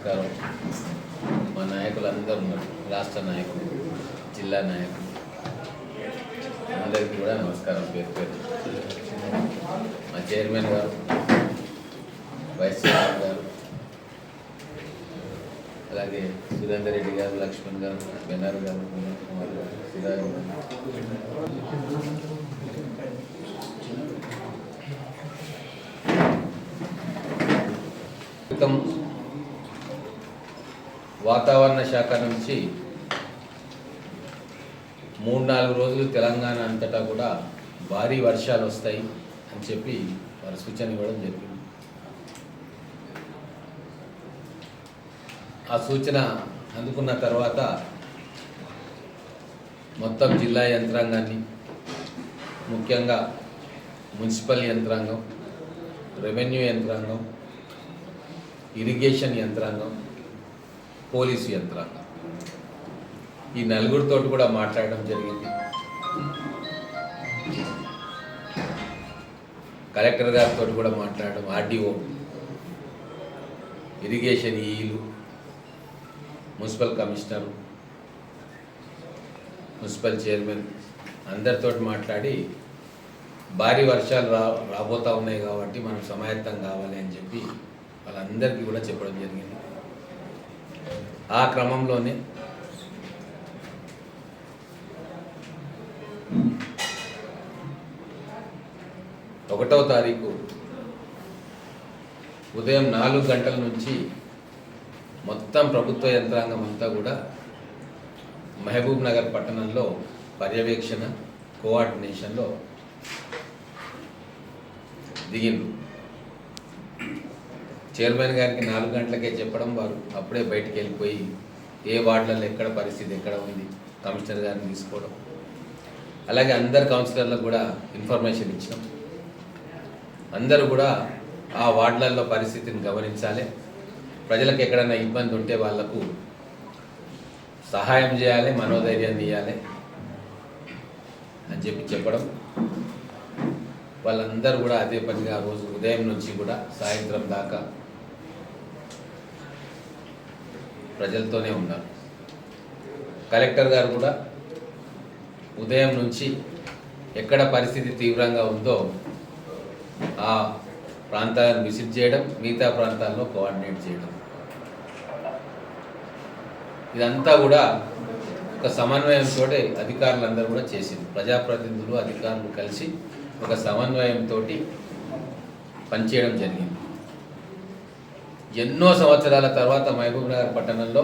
నమస్కారం. మా నాయకులు అందరూ ఉన్నారు. రాష్ట్ర నాయకులు జిల్లా నాయకులు. అందరికీ కూడా నమస్కారం పేరు పేరు. మా చైర్మన్ గారు వైస్ చైర్మన్ గారు అలాగే సురేందర్ రెడ్డి గారు లక్ష్మణ్ గారు బెనర్ గారు వినోద్ కుమార్ గారు సిరాజ్ గారు. క్రితం వాతావరణ శాఖ నుంచి మూడు నాలుగు రోజులు తెలంగాణ అంతటా కూడా భారీ వర్షాలు వస్తాయి అని చెప్పి వారు సూచన ఇవ్వడం జరిగింది. ఆ సూచన అందుకున్న తర్వాత మొత్తం జిల్లా యంత్రాంగాన్ని ముఖ్యంగా మున్సిపల్ యంత్రాంగం రెవెన్యూ యంత్రాంగం ఇరిగేషన్ యంత్రాంగం పోలీసు యంత్రాంగం. ఈ నలుగురితో కూడా మాట్లాడడం జరిగింది. కలెక్టర్ గారితో కూడా మాట్లాడడం ఆర్డీఓ ఇరిగేషన్ ఈలు మున్సిపల్ కమిషనర్ మున్సిపల్ చైర్మన్ అందరితో మాట్లాడి భారీ వర్షాలు రా రాబోతా ఉన్నాయి కాబట్టి మనం సమాయత్తం కావాలి అని చెప్పి వాళ్ళందరికీ కూడా చెప్పడం జరిగింది. ఆ క్రమంలోనే ఒకటవ తారీఖు ఉదయం నాలుగు గంటల నుంచి మొత్తం ప్రభుత్వ యంత్రాంగం అంతా కూడా మహబూబ్ నగర్ పట్టణంలో పర్యవేక్షణ కోఆర్డినేషన్లో దిగిండ్రు. చైర్మన్ గారికి నాలుగు గంటలకే చెప్పడం వారు. అప్పుడే బయటికి వెళ్ళిపోయి ఏ వార్డులలో ఎక్కడ పరిస్థితి ఎక్కడ ఉంది కమిషనర్ గారిని తీసుకోవడం. అలాగే అందరు కౌన్సిలర్లకు కూడా ఇన్ఫర్మేషన్ ఇచ్చినాం. అందరూ కూడా ఆ వార్డులలో పరిస్థితిని గమనించాలి. ప్రజలకు ఎక్కడైనా ఇబ్బంది ఉంటే వాళ్ళకు సహాయం చేయాలి మనోధైర్యాన్ని ఇవ్వాలి అని చెప్పి చెప్పడం. వాళ్ళందరూ కూడా అదే పనిగా రోజు ఉదయం నుంచి కూడా సాయంత్రం దాకా ప్రజలతోనే ఉన్నారు. కలెక్టర్ గారు కూడా ఉదయం నుంచి ఎక్కడ పరిస్థితి తీవ్రంగా ఉందో ఆ ప్రాంతాలను విజిట్ చేయడం మిగతా ప్రాంతాల్లో కోఆర్డినేట్ చేయడం. ఇదంతా కూడా ఒక సమన్వయంతో అధికారులందరూ కూడా చేసింది. ప్రజాప్రతినిధులు అధికారులు కలిసి ఒక సమన్వయంతో పనిచేయడం జరిగింది. ఎన్నో సంవత్సరాల తర్వాత మహబూబ్ నగర్ పట్టణంలో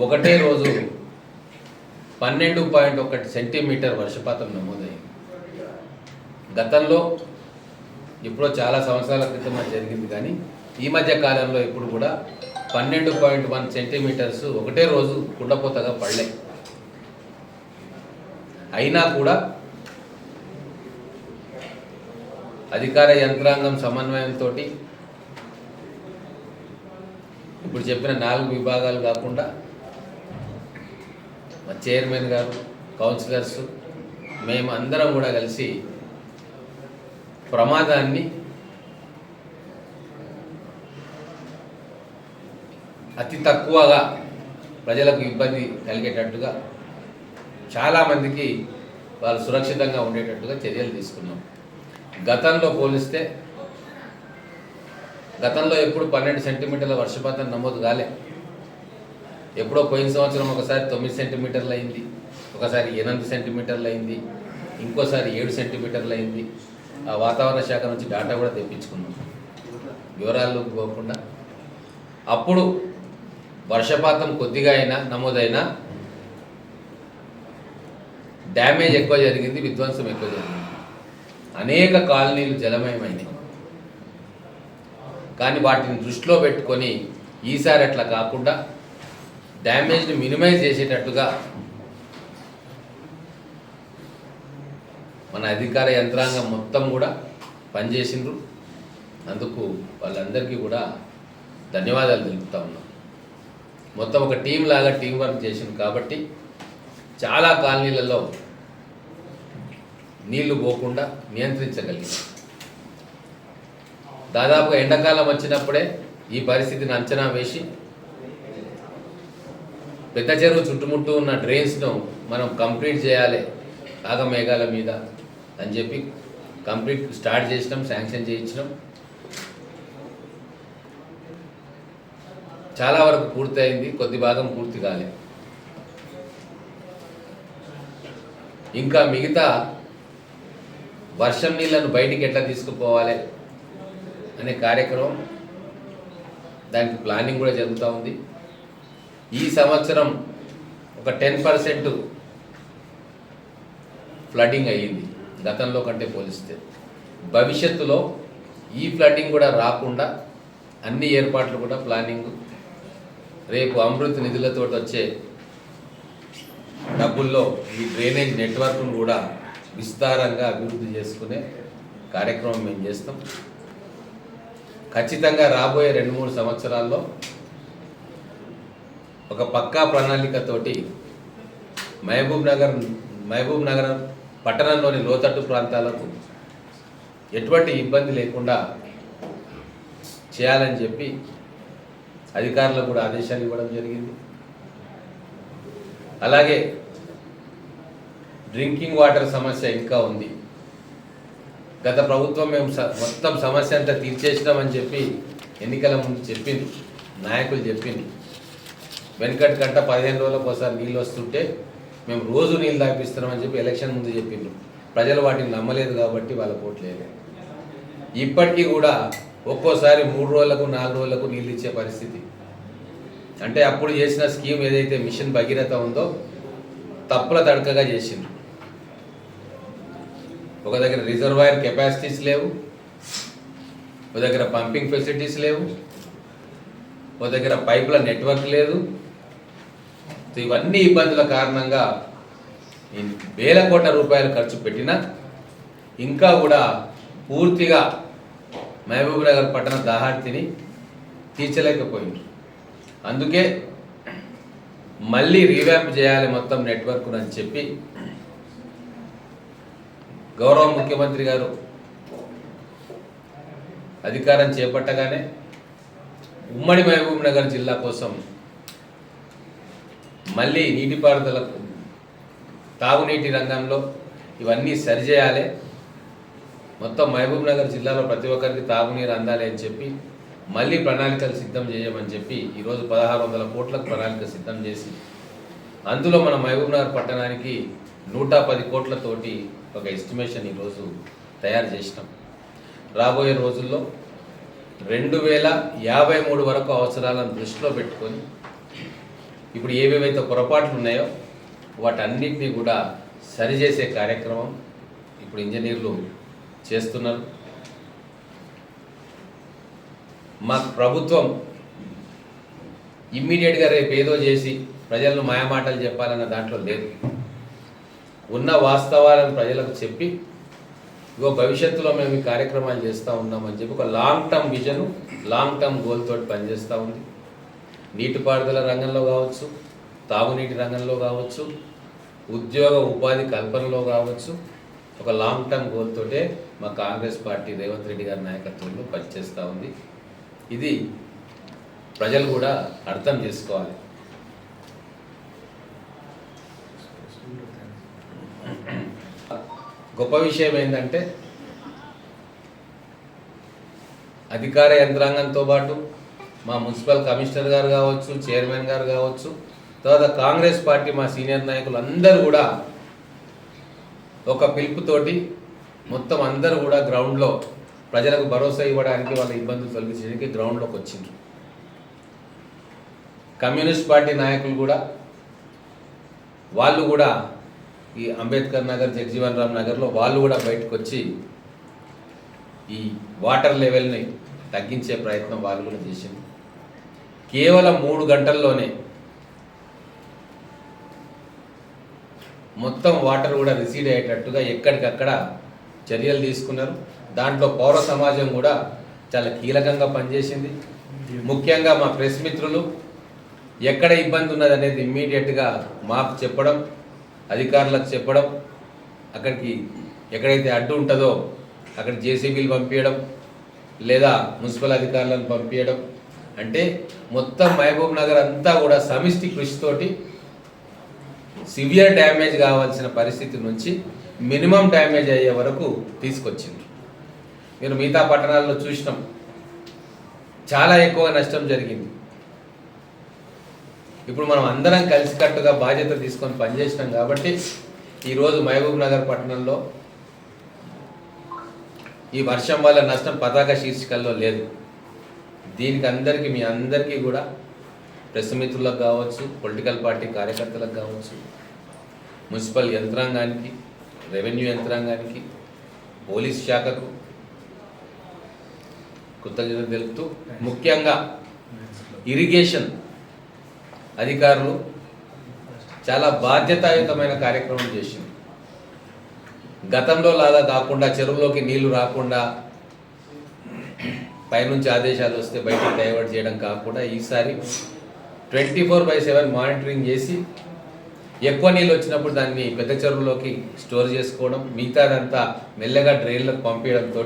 ఒకటే రోజు పన్నెండు పాయింట్ ఒకటి సెంటీమీటర్ వర్షపాతం నమోదైంది. గతంలో ఇప్పుడు చాలా సంవత్సరాల క్రితం జరిగింది కానీ ఈ మధ్య కాలంలో ఇప్పుడు కూడా పన్నెండు పాయింట్ వన్ సెంటీమీటర్స్ ఒకటే రోజు కుండపోతగా పడలే. అయినా కూడా అధికార యంత్రాంగం సమన్వయంతో ఇప్పుడు చెప్పిన నాలుగు విభాగాలు కాకుండా మా చైర్మన్ గారు కౌన్సిలర్స్ మేము అందరం కూడా కలిసి ప్రమాదాన్ని అతి తక్కువగా ప్రజలకు ఇబ్బంది కలిగేటట్టుగా చాలామందికి వాళ్ళు సురక్షితంగా ఉండేటట్టుగా చర్యలు తీసుకున్నాం. గతంలో పోలిస్తే గతంలో ఎప్పుడు పన్నెండు సెంటీమీటర్ల వర్షపాతం నమోదు కాలే. ఎప్పుడో పోయిన సంవత్సరం ఒకసారి తొమ్మిది సెంటీమీటర్లు అయింది ఒకసారి ఎనిమిది సెంటీమీటర్లు అయింది ఇంకోసారి ఏడు సెంటీమీటర్లు అయింది. ఆ వాతావరణ శాఖ నుంచి డాటా కూడా తెప్పించుకున్నాం. వివరాలు పోకుండా. అప్పుడు వర్షపాతం కొద్దిగా అయినా నమోదైనా డ్యామేజ్ ఎక్కువ జరిగింది విధ్వంసం ఎక్కువ జరిగింది. అనేక కాలనీలు జలమయమైనవి. కానీ వాటిని దృష్టిలో పెట్టుకొని ఈసారి అట్లా కాకుండా డ్యామేజ్ని మినిమైజ్ చేసేటట్టుగా మన అధికార యంత్రాంగం మొత్తం కూడా పనిచేసిండ్రు. అందుకు వాళ్ళందరికీ కూడా ధన్యవాదాలు తెలుపుతా ఉన్నాం. మొత్తం ఒక టీం లాగా టీం వర్క్ చేసింది కాబట్టి చాలా కాలనీలలో నీళ్ళు పోకుండా నియంత్రించగలిగింది దాదాపుగా ఎండాకాలం వచ్చినప్పుడే ఈ పరిస్థితిని అంచనా వేసి పెద్ద చెరువు చుట్టుముట్టు ఉన్న డ్రైన్స్ను మనం కంప్లీట్ చేయాలి ఆగమేఘాల మీద అని చెప్పి కంప్లీట్ స్టార్ట్ చేసినాం శాంక్షన్ చేయించినాం. చాలా వరకు పూర్తయింది కొద్ది భాగం పూర్తి కాలే. ఇంకా మిగతా వర్షం నీళ్ళను బయటికి ఎట్లా తీసుకుపోవాలి? అనే కార్యక్రమం దానికి ప్లానింగ్ కూడా జరుగుతూ ఉంది. ఈ సంవత్సరం ఒక టెన్ పర్సెంట్ ఫ్లడ్డింగ్ అయ్యింది గతంలో కంటే పోలిస్తే. భవిష్యత్తులో ఈ ఫ్లడ్డింగ్ కూడా రాకుండా అన్ని ఏర్పాట్లు కూడా ప్లానింగ్ రేపు అమృత్ నిధులతో వచ్చే డబ్బుల్లో ఈ డ్రైనేజ్ నెట్వర్క్ను కూడా విస్తారంగా అభివృద్ధి చేసుకునే కార్యక్రమం మేము చేస్తాం. ఖచ్చితంగా రాబోయే రెండు మూడు సంవత్సరాల్లో ఒక పక్కా ప్రణాళికతోటి మహబూబ్ నగర్ మహబూబ్ నగర్ పట్టణంలోని లోతట్టు ప్రాంతాలకు ఎటువంటి ఇబ్బంది లేకుండా చేయాలని చెప్పి అధికారులకు కూడా ఆదేశాలు ఇవ్వడం జరిగింది. అలాగే డ్రింకింగ్ వాటర్ సమస్య ఇంకా ఉంది. గత ప్రభుత్వం మేము మొత్తం సమస్య అంతా తీర్చేసినామని చెప్పి ఎన్నికల ముందు చెప్పింది. నాయకులు చెప్పింది. వెనకటి కంట పదిహేను రోజులకు ఒకసారి నీళ్ళు వస్తుంటే మేము రోజు నీళ్ళు తాపిస్తున్నామని చెప్పి ఎలక్షన్ ముందు చెప్పిండ్రు. ప్రజలు వాటిని నమ్మలేదు కాబట్టి వాళ్ళ ఓట్లేదు ఇప్పటికీ కూడా ఒక్కోసారి మూడు రోజులకు నాలుగు రోజులకు నీళ్ళు ఇచ్చే పరిస్థితి. అంటే అప్పుడు చేసిన స్కీమ్ ఏదైతే మిషన్ భగీరథ ఉందో తప్పుల తడకగా చేసింది ఒక దగ్గర రిజర్వాయర్ కెపాసిటీస్ లేవు ఒక దగ్గర పంపింగ్ ఫెసిలిటీస్ లేవు ఒక దగ్గర పైపుల నెట్వర్క్ లేదు. ఇవన్నీ ఇబ్బందుల కారణంగా వేల కోట్ల రూపాయలు ఖర్చు పెట్టినా ఇంకా కూడా పూర్తిగా మహబూబ్ నగర్ పట్టణ దాహార్తిని తీర్చలేకపోయింది. అందుకే మళ్ళీ రీవ్యాంప్ చేయాలి మొత్తం నెట్వర్క్ అని చెప్పి గౌరవ ముఖ్యమంత్రి గారు అధికారం చేపట్టగానే ఉమ్మడి మహబూబ్ నగర్ జిల్లా కోసం మళ్ళీ నీటిపారుదల తాగునీటి రంగంలో ఇవన్నీ సరిచేయాలి మొత్తం మహబూబ్ నగర్ జిల్లాలో ప్రతి ఒక్కరికి తాగునీరు అందాలి అని చెప్పి మళ్ళీ ప్రణాళికలు సిద్ధం చేయమని చెప్పి ఈరోజు పదహారు వందల కోట్లకు ప్రణాళిక సిద్ధం చేసి అందులో మన మహబూబ్ నగర్ పట్టణానికి నూట పది కోట్లతోటి ఒక ఎస్టిమేషన్ ఈరోజు తయారు చేసినాం. రాబోయే రోజుల్లో రెండు వేల యాభై మూడు వరకు అవసరాలను దృష్టిలో పెట్టుకొని ఇప్పుడు ఏవేవైతే పొరపాట్లు ఉన్నాయో వాటన్నిటినీ కూడా సరిచేసే కార్యక్రమం ఇప్పుడు ఇంజనీర్లు చేస్తున్నారు. మా ప్రభుత్వం ఇమ్మీడియట్గా రేపు ఏదో చేసి ప్రజలను మాయమాటలు చెప్పాలన్న దాంట్లో లేదు. ఉన్న వాస్తవాలను ప్రజలకు చెప్పి ఇగో భవిష్యత్తులో మేము ఈ కార్యక్రమాలు చేస్తూ ఉన్నామని చెప్పి ఒక long term vision long term goal తోటి పనిచేస్తూ ఉంది. నీటిపారుదల రంగంలో కావచ్చు తాగునీటి రంగంలో కావచ్చు ఉద్యోగ ఉపాధి కల్పనలో కావచ్చు ఒక లాంగ్ టర్మ్ గోల్ తోటే మా కాంగ్రెస్ పార్టీ రేవంత్ రెడ్డి గారి నాయకత్వంలో పనిచేస్తూ ఉంది. ఇది ప్రజలు కూడా అర్థం చేసుకోవాలి. గొప్ప విషయం ఏంటంటే అధికార యంత్రాంగంతో పాటు మా మున్సిపల్ కమిషనర్ గారు కావచ్చు చైర్మన్ గారు కావచ్చు తర్వాత కాంగ్రెస్ పార్టీ మా సీనియర్ నాయకులు అందరూ కూడా ఒక పిలుపుతోటి మొత్తం అందరూ కూడా గ్రౌండ్లో ప్రజలకు భరోసా ఇవ్వడానికి వాళ్ళ ఇబ్బందులు తొలగించడానికి గ్రౌండ్లోకి వచ్చిండ్రు. కమ్యూనిస్ట్ పార్టీ నాయకులు కూడా వాళ్ళు కూడా ఈ అంబేద్కర్ నగర్ జగజీవన్ రామ్ నగర్లో వాళ్ళు కూడా బయటకు వచ్చి ఈ వాటర్ లెవెల్ని తగ్గించే ప్రయత్నం వాళ్ళు కూడా చేసింది కేవలం మూడు గంటల్లోనే మొత్తం వాటర్ కూడా రిసీడ్ అయ్యేటట్టుగా ఎక్కడికక్కడ చర్యలు తీసుకున్నారు. దాంట్లో పౌర సమాజం కూడా చాలా కీలకంగా పనిచేసింది. ముఖ్యంగా మా ప్రెస్ మిత్రులు ఎక్కడ ఇబ్బంది ఉన్నది అనేది ఇమ్మీడియట్గా మాకు చెప్పడం అధికారులకు చెప్పడం అక్కడికి ఎక్కడైతే అడ్డు ఉంటుందో అక్కడ జేసీబీలు పంపించడం లేదా మున్సిపల్ అధికారులను పంపించడం అంటే మొత్తం మహబూబ్ నగర్ అంతా కూడా సమిష్టి కృషితోటి సివియర్ డ్యామేజ్ కావాల్సిన పరిస్థితి నుంచి మినిమం డ్యామేజ్ అయ్యే వరకు తీసుకొచ్చింది. మీరు మిగతా పట్టణాల్లో చూసినాం. చాలా ఎక్కువ నష్టం జరిగింది. ఇప్పుడు మనం అందరం కలిసికట్టుగా బాధ్యత తీసుకొని పనిచేసినాం కాబట్టి ఈరోజు మహబూబ్ నగర్ పట్టణంలో ఈ వర్షం వల్ల నష్టం పతాక శీర్షికల్లో లేదు. దీనికి అందరికీ మీ అందరికీ కూడా ప్రెస్ మిత్రులకు కావచ్చు పొలిటికల్ పార్టీ కార్యకర్తలకు కావచ్చు మున్సిపల్ యంత్రాంగానికి రెవెన్యూ యంత్రాంగానికి పోలీస్ శాఖకు కృతజ్ఞత తెలుపుతూ ముఖ్యంగా ఇరిగేషన్ అధికారులు చాలా బాధ్యతాయుతమైన కార్యక్రమం చేసింది. గతంలో లాగా కాకుండా చెరువులోకి నీళ్ళు రాకుండా పైనుంచి ఆదేశాలు వస్తే బయటకు డైవర్ట్ చేయడం కాకుండా ఈసారి twenty four by seven monitoring చేసి ఎక్కువ నీళ్ళు వచ్చినప్పుడు దాన్ని పెద్ద చెరువులోకి స్టోర్ చేసుకోవడం మిగతాదంతా మెల్లగా డ్రైన్లకు పంపించడంతో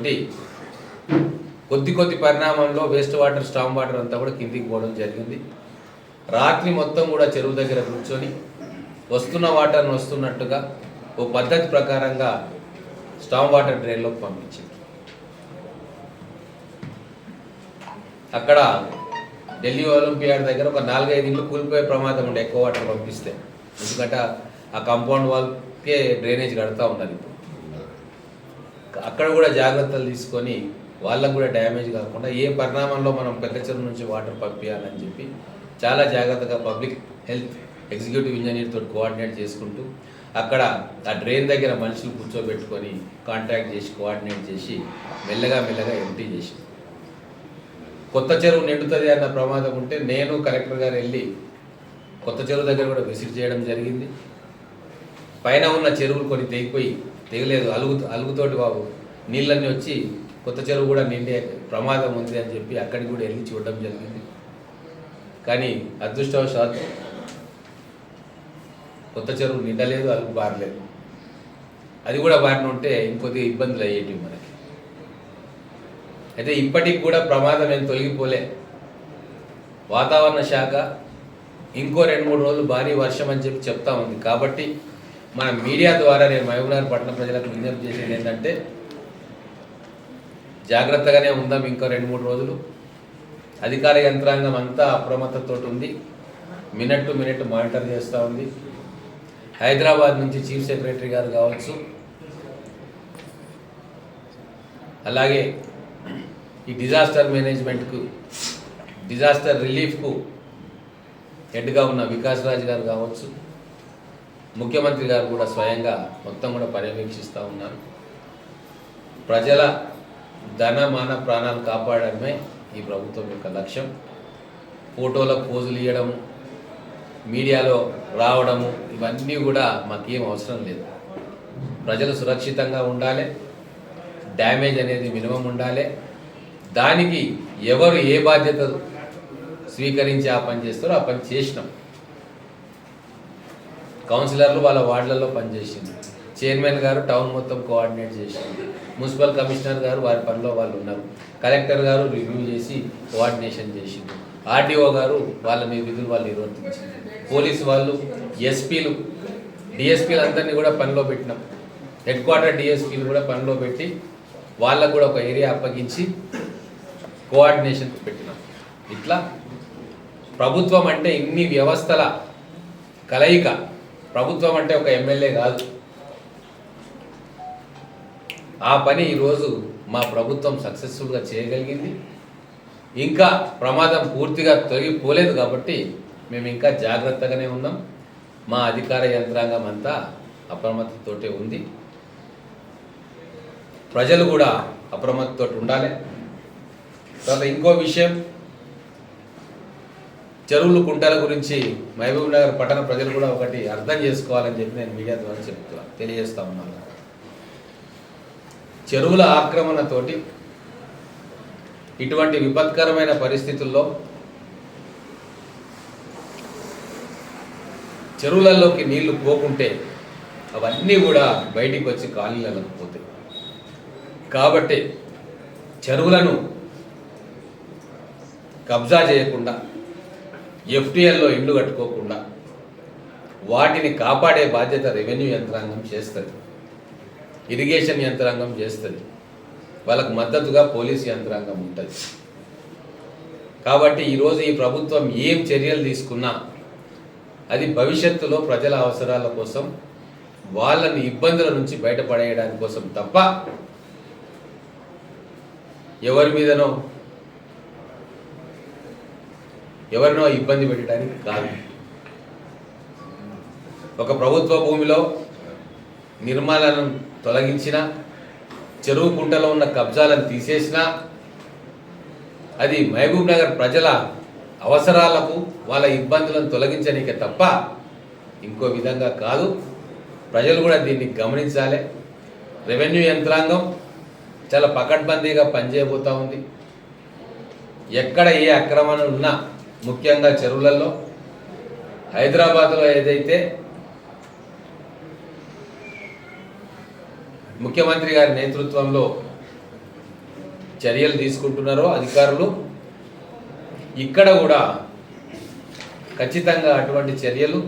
కొద్ది కొద్ది పరిణామంలో వేస్ట్ వాటర్ స్టామ్ వాటర్ అంతా కూడా కిందికి పోవడం జరిగింది. రాత్రి మొత్తం కూడా చెరువు దగ్గర కూర్చొని వస్తున్న వాటర్ని వస్తున్నట్టుగా ఓ పద్ధతి ప్రకారంగా స్టామ్ వాటర్ డ్రైన్లోకి పంపించింది. అక్కడ ఢిల్లీ ఒలింపియాడ్ దగ్గర ఒక నాలుగైదు ఇండ్లు కూలిపోయే ప్రమాదం ఉండే ఎక్కువ వాటర్ పంపిస్తే. ఎందుకంటే ఆ కాంపౌండ్ వాల్కే డ్రైనేజ్ కడతా ఉండాలి ఇప్పుడు. అక్కడ కూడా జాగ్రత్తలు తీసుకొని వాళ్ళకు కూడా డ్యామేజ్ కాకుండా ఏ పరిణామంలో మనం పెద్ద చెరువు నుంచి వాటర్ పంపించాలని చెప్పి చాలా జాగ్రత్తగా పబ్లిక్ హెల్త్ ఎగ్జిక్యూటివ్ ఇంజనీర్ తోటి కోఆర్డినేట్ చేసుకుంటూ అక్కడ ఆ డ్రైన్ దగ్గర మనుషులు కూర్చోబెట్టుకొని కాంటాక్ట్ చేసి కోఆర్డినేట్ చేసి మెల్లగా మెల్లగా ఎంటీ చేసి కొత్త చెరువు నిండుతుంది అన్న ప్రమాదం ఉంటే నేను కలెక్టర్ గారు వెళ్ళి కొత్త చెరువు దగ్గర కూడా విజిట్ చేయడం జరిగింది. పైన ఉన్న చెరువులు కొన్ని తెగిపోయి తెగలేదు. అలుగు అలుగుతోటి బాబు నీళ్ళన్నీ వచ్చి కొత్త చెరువు కూడా నిండే ప్రమాదం ఉంది అని చెప్పి అక్కడికి కూడా వెళ్ళి చూడడం జరిగింది. కానీ అదృష్టవశాత్తు కొత్త చెరువు నిండలేదు అలుగు బారలేదు. అది కూడా బారిన ఉంటే ఇంకొద్దిగా ఇబ్బందులు అయ్యేటివి మనకి. అయితే ఇప్పటికి కూడా ప్రమాదం ఏం తొలగిపోలే. వాతావరణ శాఖ ఇంకో రెండు మూడు రోజులు భారీ వర్షం అని చెప్పి చెప్తా ఉంది. కాబట్టి మన మీడియా ద్వారా నేను మహబూబ్నగర్ పట్టణ ప్రజలకు విజ్ఞప్తి చేసేది ఏంటంటే జాగ్రత్తగానే ఉందాం ఇంకో రెండు మూడు రోజులు. అధికార యంత్రాంగం అంతా అప్రమత్తతో ఉంది. మినిట్ టు మినిట్ మానిటర్ చేస్తూ ఉంది. హైదరాబాద్ నుంచి చీఫ్ సెక్రటరీ గారు కావచ్చు. అలాగే ఈ డిజాస్టర్ మేనేజ్మెంట్కు డిజాస్టర్ రిలీఫ్కు హెడ్గా ఉన్న వికాస్ రాజ్ గారు కావచ్చు. ముఖ్యమంత్రి గారు కూడా స్వయంగా మొత్తం కూడా పర్యవేక్షిస్తూ ఉన్నారు. ప్రజల ధన మాన ప్రాణాలు కాపాడడమే ఈ ప్రభుత్వం యొక్క లక్ష్యం. ఫోటోలకు పోజులు ఇవ్వడము మీడియాలో రావడము ఇవన్నీ కూడా మాకేం అవసరం లేదు. ప్రజలు సురక్షితంగా ఉండాలి డ్యామేజ్ అనేది మినిమం ఉండాలి. దానికి ఎవరు ఏ బాధ్యత స్వీకరించి ఆ పని చేస్తారో ఆ పని చేసినాం. కౌన్సిలర్లు వాళ్ళ వార్డులలో పనిచేసింది చైర్మన్ గారు టౌన్ మొత్తం కోఆర్డినేట్ చేసింది మున్సిపల్ కమిషనర్ గారు వారి పనిలో వాళ్ళు ఉన్నారు. కలెక్టర్ గారు రివ్యూ చేసి కోఆర్డినేషన్ చేసింది ఆర్డీఓ గారు వాళ్ళ మీ విధులు వాళ్ళు నిర్వర్తించింది పోలీసు వాళ్ళు ఎస్పీలు డిఎస్పీలు అందరినీ కూడా పనిలో పెట్టినాం. హెడ్ క్వార్టర్ డిఎస్పీలు కూడా పనిలో పెట్టి వాళ్ళకు కూడా ఒక ఏరియా అప్పగించి కోఆర్డినేషన్ పెట్టినాం. ఇట్లా ప్రభుత్వం అంటే ఇన్ని వ్యవస్థల కలయిక. ప్రభుత్వం అంటే ఒక ఎమ్మెల్యే కాదు. ఆ పని ఈరోజు మా ప్రభుత్వం సక్సెస్ఫుల్గా చేయగలిగింది. ఇంకా ప్రమాదం పూర్తిగా తొలగిపోలేదు కాబట్టి మేము ఇంకా జాగ్రత్తగానే ఉన్నాం. మా అధికార యంత్రాంగం అంతా అప్రమత్తతోటే ఉంది. ప్రజలు కూడా అప్రమత్తతో ఉండాలి. తర్వాత ఇంకో విషయం చెరువులు కుంటల గురించి మహబూబ్ నగర్ పట్టణ ప్రజలు కూడా ఒకటి అర్థం చేసుకోవాలని చెప్పి నేను మీడియా ద్వారా చెప్తున్నాను తెలియజేస్తా ఉన్నాను. చెరువుల ఆక్రమణతోటి ఇటువంటి విపత్కరమైన పరిస్థితుల్లో చెరువులలోకి నీళ్ళు పోకుంటే అవన్నీ కూడా బయటికి వచ్చి కాలనీలకు పోతాయి. కాబట్టి చెరువులను కబ్జా చేయకుండా ఎఫ్టీఎల్లో ఇల్లు కట్టుకోకుండా వాటిని కాపాడే బాధ్యత రెవెన్యూ యంత్రాంగం చేస్తుంది. ఇరిగేషన్ యంత్రాంగం చేస్తుంది. వాళ్ళకు మద్దతుగా పోలీస్ యంత్రాంగం ఉంటుంది. కాబట్టి ఈరోజు ఈ ప్రభుత్వం ఏం చర్యలు తీసుకున్నా అది భవిష్యత్తులో ప్రజల అవసరాల కోసం వాళ్ళని ఇబ్బందుల నుంచి బయటపడేయడానికి కోసం తప్ప ఎవరి మీదనో ఎవరినో ఇబ్బంది పెట్టడానికి కాదు. ఒక ప్రభుత్వ భూమిలో నిర్మాణం తొలగించిన చెరువు కుంటలో ఉన్న కబ్జాలను తీసేసిన అది మహబూబ్ నగర్ ప్రజల అవసరాలకు వాళ్ళ ఇబ్బందులను తొలగించనీకే తప్ప ఇంకో విధంగా కాదు. ప్రజలు కూడా దీన్ని గమనించాలి. రెవెన్యూ యంత్రాంగం చాలా పకడ్బందీగా పనిచేయబోతూ ఉంది. ఎక్కడ ఏ అక్రమాలు ఉన్నా ముఖ్యంగా చెరువులలో హైదరాబాద్లో ఏదైతే ముఖ్యమంత్రి గారి నేతృత్వంలో చర్యలు తీసుకుంటున్నారో అధికారులు ఇక్కడ కూడా ఖచ్చితంగా అటువంటి చర్యలు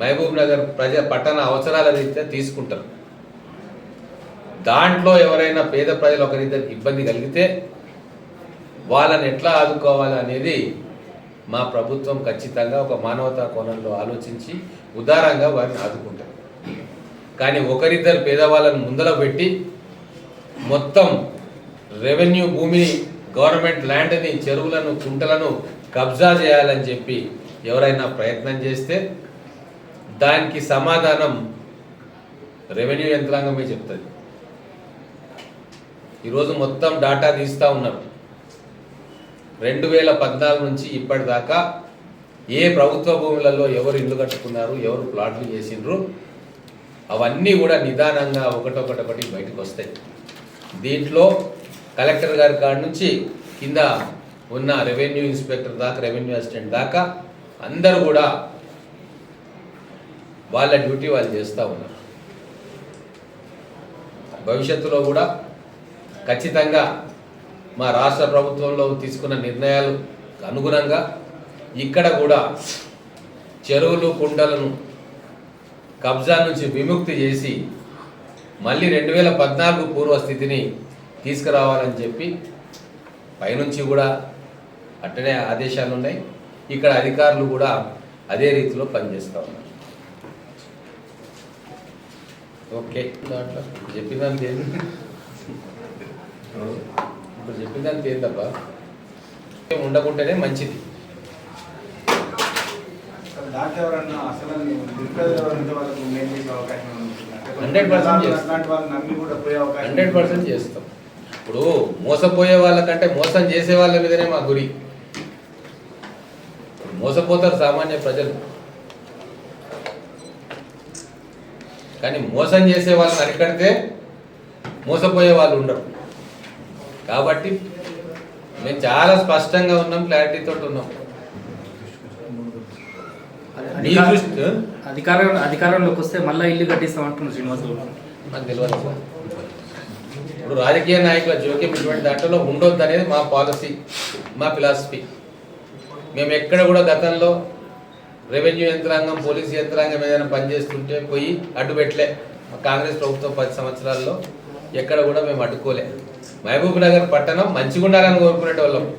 మహబూబ్ నగర్ ప్రజ పట్టణ అవసరాల రీత్యా తీసుకుంటారు. దాంట్లో ఎవరైనా పేద ప్రజలు ఒకరిద్దరికి ఇబ్బంది కలిగితే వాళ్ళని ఎట్లా ఆదుకోవాలి అనేది మా ప్రభుత్వం ఖచ్చితంగా ఒక మానవతా కోణంలో ఆలోచించి ఉదారంగా వారిని ఆదుకుంటారు కానీ ఒకరిద్దరు పేదవాళ్ళను ముందర పెట్టి మొత్తం రెవెన్యూ భూమిని గవర్నమెంట్ ల్యాండ్ని చెరువులను కుంటలను కబ్జా చేయాలని చెప్పి ఎవరైనా ప్రయత్నం చేస్తే దానికి సమాధానం రెవెన్యూ యంత్రాంగమే చెప్తుంది. ఈరోజు మొత్తం డాటా తీస్తూ ఉన్నారు. రెండు వేల పద్నాలుగు నుంచి ఇప్పటిదాకా ఏ ప్రభుత్వ భూములలో ఎవరు ఇల్లు కట్టుకున్నారు ఎవరు ప్లాట్లు చేసిండ్రు అవన్నీ కూడా నిదానంగా ఒకటొకటొకటి బయటకు వస్తాయి. దీంట్లో కలెక్టర్ గారి కాడి నుంచి కింద ఉన్న రెవెన్యూ ఇన్స్పెక్టర్ దాకా రెవెన్యూ అసిస్టెంట్ దాకా అందరూ కూడా వాళ్ళ డ్యూటీ వాళ్ళు చేస్తూ ఉన్నారు. భవిష్యత్తులో కూడా ఖచ్చితంగా మా రాష్ట్ర ప్రభుత్వంలో తీసుకున్న నిర్ణయాలు అనుగుణంగా ఇక్కడ కూడా చెరువులు కుండలను కబ్జా నుంచి విముక్తి చేసి మళ్ళీ రెండు వేల పద్నాలుగు పూర్వ స్థితిని తీసుకురావాలని చెప్పి పైనుంచి కూడా అట్టనే ఆదేశాలు ఉన్నాయి. ఇక్కడ అధికారులు కూడా అదే రీతిలో పనిచేస్తూ ఉన్నారు. ఓకే. దాంట్లో? చెప్పినంత ఏంది ఇప్పుడు చెప్పినంత ఏందబ్బా ఏం ఉండకుంటేనే మంచిది. దాంట్లో ఎవరన్నా అసలు నిరుపేదలు ఎవరంటే వాళ్ళకు మేలు చేసే అవకాశం ఉంది. అంటే 100% చేస్తాం. అట్లాంటి వాళ్ళు నమ్మి కూడా పోయే అవకాశం హండ్రెడ్ పర్సెంట్ చేస్తాం. ఇప్పుడు మోసపోయే వాళ్ళకంటే మోసం చేసే వాళ్ళ మీదనే మా గురి. మోసపోతారు సామాన్య ప్రజలు. కానీ మోసం చేసే వాళ్ళని అరికడితే మోసపోయే వాళ్ళు ఉండరు. కాబట్టి మేము చాలా స్పష్టంగా ఉన్నాం క్లారిటీతో ఉన్నాం. అధికార- అధికారంలోకి వస్తే మళ్ళీ ఇల్లు కట్టిస్తాం అంటున్నారు శ్రీనివాస్ గౌడ్. నాకు తెలియదు. ఇప్పుడు రాజకీయ నాయకుల జోక్యం ఇటువంటి దాంట్లో ఉండొద్దు అనేది మా పాలసీ మా ఫిలాసఫీ. మేము ఎక్కడ కూడా గతంలో రెవెన్యూ యంత్రాంగం పోలీసు యంత్రాంగం ఏదైనా పనిచేస్తుంటే పోయి అడ్డు పెట్టలే. మా కాంగ్రెస్ ప్రభుత్వం పది సంవత్సరాల్లో ఎక్కడ కూడా మేము అడ్డుకోలే. మహబూబ్ నగర్ పట్టణం మంచిగా ఉండాలని కోరుకునేటోళ్ళం.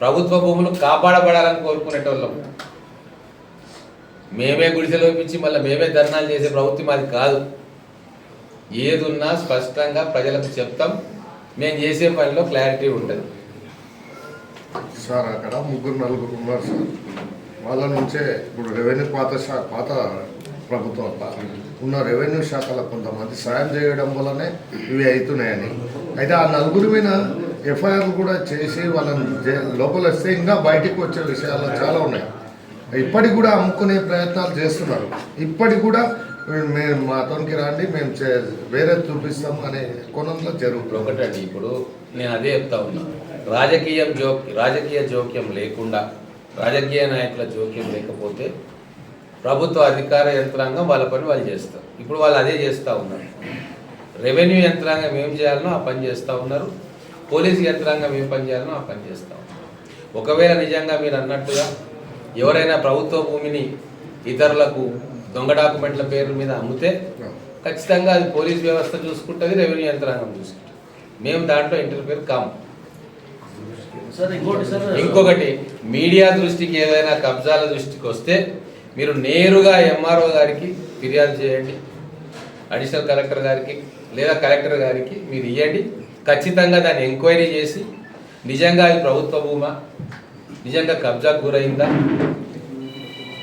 ప్రభుత్వ భూములు కాపాడబడాలని కోరుకునేటోళ్ళం. మేమే గుడిసెలు ఇప్పించి మళ్ళీ మేమే ధర్నాలు చేసే ప్రవృత్తి మాది కాదు. ఏదున్నా స్పష్టంగా ప్రజలకు చెప్తాం. మేము చేసే పనిలో క్లారిటీ ఉంటుంది. సార్ అక్కడ ముగ్గురు నలుగురు ఉన్నారు సార్. వాళ్ళ నుంచే ఇప్పుడు రెవెన్యూ పాత శాఖ పాత ప్రభుత్వం ఉన్న రెవెన్యూ శాఖలో కొంతమంది సాయం చేయడం వల్లనే ఇవి అవుతున్నాయని. అయితే ఆ నలుగురి మీద ఎఫ్ఐఆర్ కూడా చేసి వాళ్ళని లోపల వస్తే ఇంకా బయటికి వచ్చే విషయాలు చాలా ఉన్నాయి. ఇప్పటికి కూడా అమ్ముకునే ప్రయత్నాలు చేస్తున్నారు. ఇప్పటికి కూడా మేము మాతోనికి రండి మేము చే- వేరే చూపిస్తాం అనే కోణంలో జరుగుతుంది ఒకటండి ఇప్పుడు నేను అదే చెప్తా ఉన్నా. రాజకీయం జోక్యం రాజకీయ జోక్యం లేకుండా రాజకీయ నాయకుల జోక్యం లేకపోతే ప్రభుత్వ అధికార యంత్రాంగం వాళ్ళ పని వాళ్ళు చేస్తారు. ఇప్పుడు వాళ్ళు అదే చేస్తూ ఉన్నారు. రెవెన్యూ యంత్రాంగం ఏం చేయాలనో ఆ పని చేస్తూ ఉన్నారు. పోలీసు యంత్రాంగం ఏం పని చేయాలనో ఆ పని చేస్తూ ఉన్నారు. ఒకవేళ నిజంగా మీరు అన్నట్టుగా ఎవరైనా ప్రభుత్వ భూమిని ఇతరులకు దొంగ డాక్యుమెంట్ల పేర్ల మీద అమ్మితే ఖచ్చితంగా అది పోలీస్ వ్యవస్థ చూసుకుంటుంది రెవెన్యూ యంత్రాంగం చూసుకుంటుంది. మేము దాంట్లో ఇంటర్ఫేర్ కాము. ఇంకొకటి మీడియా దృష్టికి ఏదైనా కబ్జాల దృష్టికి వస్తే మీరు నేరుగా ఎంఆర్ఓ గారికి ఫిర్యాదు చేయండి అడిషనల్ కలెక్టర్ గారికి లేదా కలెక్టర్ గారికి మీరు ఇవ్వండి ఖచ్చితంగా దాన్ని ఎంక్వైరీ చేసి నిజంగా అది ప్రభుత్వ భూమా? నిజంగా కబ్జాకు గురైందా?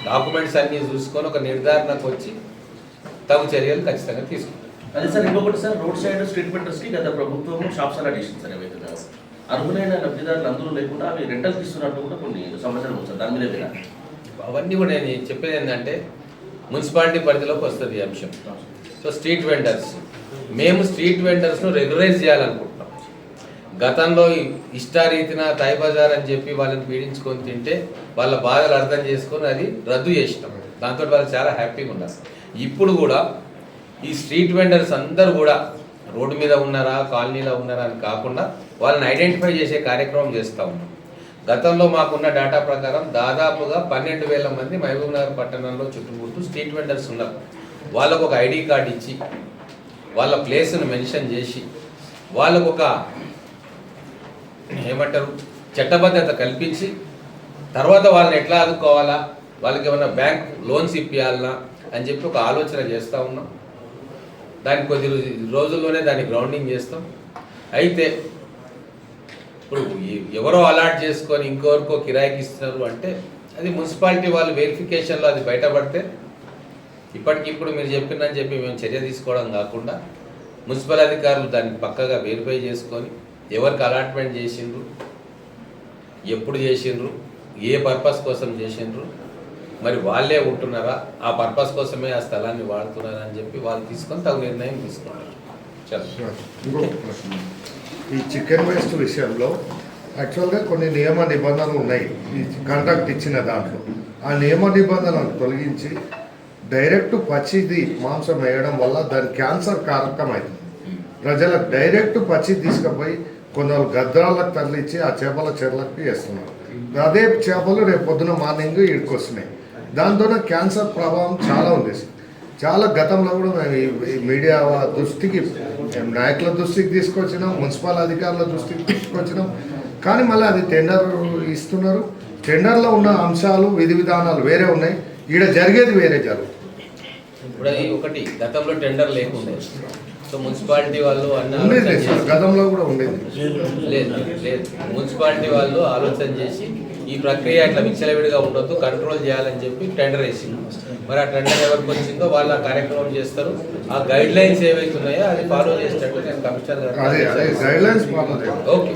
డాక్యుమెంట్స్ అన్నీ చూసుకొని ఒక నిర్ధారణకు వచ్చి తగు చర్యలు ఖచ్చితంగా తీసుకుంటాం అదే సార్ ఇంకొకటి సార్ రోడ్ సైడ్ స్ట్రీట్ వెండర్స్కి గత ప్రభుత్వం షాప్స్ అలా చేసింది సార్ ఉన్నాయో. అర్హులైన లబ్ధిదారులు అందరూ లేకుండా అవి రెంటల్కి ఇస్తున్నట్టు కూడా కొన్ని ఉంది సార్ దాని మీద అవన్నీ కూడా నేను చెప్పేది ఏంటంటే మున్సిపాలిటీ పరిధిలోకి వస్తుంది ఈ అంశం. సో స్ట్రీట్ వెండర్స్ మేము స్ట్రీట్ వెండర్స్ను రెగ్యులైజ్ చేయాలనుకుంటున్నాం. గతంలో ఇష్టారీతిన తైబజార్ బజార్ అని చెప్పి వాళ్ళని పీడించుకొని తింటే వాళ్ళ బాధలు అర్థం చేసుకొని అది రద్దు చేసినాం. దాంతో వాళ్ళు చాలా హ్యాపీగా ఉన్నారు. ఇప్పుడు కూడా ఈ స్ట్రీట్ వెండర్స్ అందరూ కూడా రోడ్డు మీద ఉన్నారా కాలనీలో ఉన్నారా అని కాకుండా వాళ్ళని ఐడెంటిఫై చేసే కార్యక్రమం చేస్తూ ఉన్నాం. గతంలో మాకున్న డేటా ప్రకారం దాదాపుగా పన్నెండు వేల మంది మహబూబ్ నగర్ పట్టణంలో చుట్టుముట్టు స్ట్రీట్ వెండర్స్ ఉన్నారు. వాళ్ళకు ఒక ఐడి కార్డు ఇచ్చి వాళ్ళ ప్లేస్ను మెన్షన్ చేసి వాళ్ళకు ఒక ఏమంటారు? చట్టబద్ధత కల్పించి తర్వాత వాళ్ళని ఎట్లా ఆదుకోవాలా? వాళ్ళకి ఏమైనా బ్యాంక్ లోన్స్ ఇప్పియాలనా? అని చెప్పి ఒక ఆలోచన చేస్తూ ఉన్నాం. దానికి కొద్ది రోజుల్లోనే దాన్ని గ్రౌండింగ్ చేస్తాం. అయితే ఇప్పుడు ఎవరో అలాట్ చేసుకొని ఇంకోరికో కిరాయికి ఇస్తున్నారు అంటే అది మున్సిపాలిటీ వాళ్ళు వెరిఫికేషన్లో అది బయటపడితే ఇప్పటికిప్పుడు మీరు చెప్పిందని చెప్పి మేము చర్య తీసుకోవడం కాకుండా మున్సిపల్ అధికారులు దాన్ని పక్కగా వెరిఫై చేసుకొని ఎవరికి అలాట్మెంట్ చేసిండ్రు? ఎప్పుడు చేసిండ్రు? ఏ పర్పస్ కోసం చేసిండ్రు? మరి వాళ్ళే ఉంటున్నారా? ఆ పర్పస్ కోసమే ఆ స్థలాన్ని వాడుతున్నారా అని చెప్పి వాళ్ళు తీసుకొని తగు నిర్ణయం తీసుకుంటారు. ఈ చికెన్ వేస్ట్ విషయంలో యాక్చువల్గా కొన్ని నియమ నిబంధనలు ఉన్నాయి. ఈ కాంట్రాక్ట్ ఇచ్చిన దాంట్లో. ఆ నియమ నిబంధనలు తొలగించి డైరెక్ట్ పచ్చిది మాంసం వేయడం వల్ల దాని క్యాన్సర్ కారకం అవుతుంది. ప్రజలకు డైరెక్ట్ పచ్చి తీసుకుపోయి కొందరు గద్దాలకు తరలించి ఆ చేపల చెర్లకు వేస్తున్నారు అదే చేపలు రేపు పొద్దున మార్నింగ్ ఇక్కడికి దాంతోనే క్యాన్సర్ ప్రభావం చాలా ఉంది. చాలా గతంలో కూడా మేము మీడియా దృష్టికి నాయకుల దృష్టికి తీసుకొచ్చినాం మున్సిపల్ అధికారుల దృష్టికి తీసుకొచ్చినాం. కానీ మళ్ళీ అది టెండర్ ఇస్తున్నారు. టెండర్లో ఉన్న అంశాలు విధి విధానాలు వేరే ఉన్నాయి. ఈడ జరిగేది వేరే జరుగుతుంది. ఇప్పుడు అది ఒకటి గతంలో టెండర్ లేకుండా. సో మున్సిపాలిటీ వాళ్ళు అన్న గతంలో కూడా ఉండేది. లేదు లేదు. మున్సిపాలిటీ వాళ్ళు ఆలోచన చేసి ఈ ప్రక్రియ ఇట్లా విచ్చలవిడిగా ఉండొద్దు కంట్రోల్ చేయాలని చెప్పి టెండర్ వేసింది మరి ఆ టెండర్ ఎవరికి వచ్చిందో వాళ్ళు ఆ కార్యక్రమం చేస్తారు. ఆ గైడ్ లైన్స్ ఏవైతే ఉన్నాయో అది ఫాలో చేసేటట్టు నేను కమిషనర్ అదే అదే గారు గైడ్ లైన్స్ ఫాలో చేయాలి ఓకే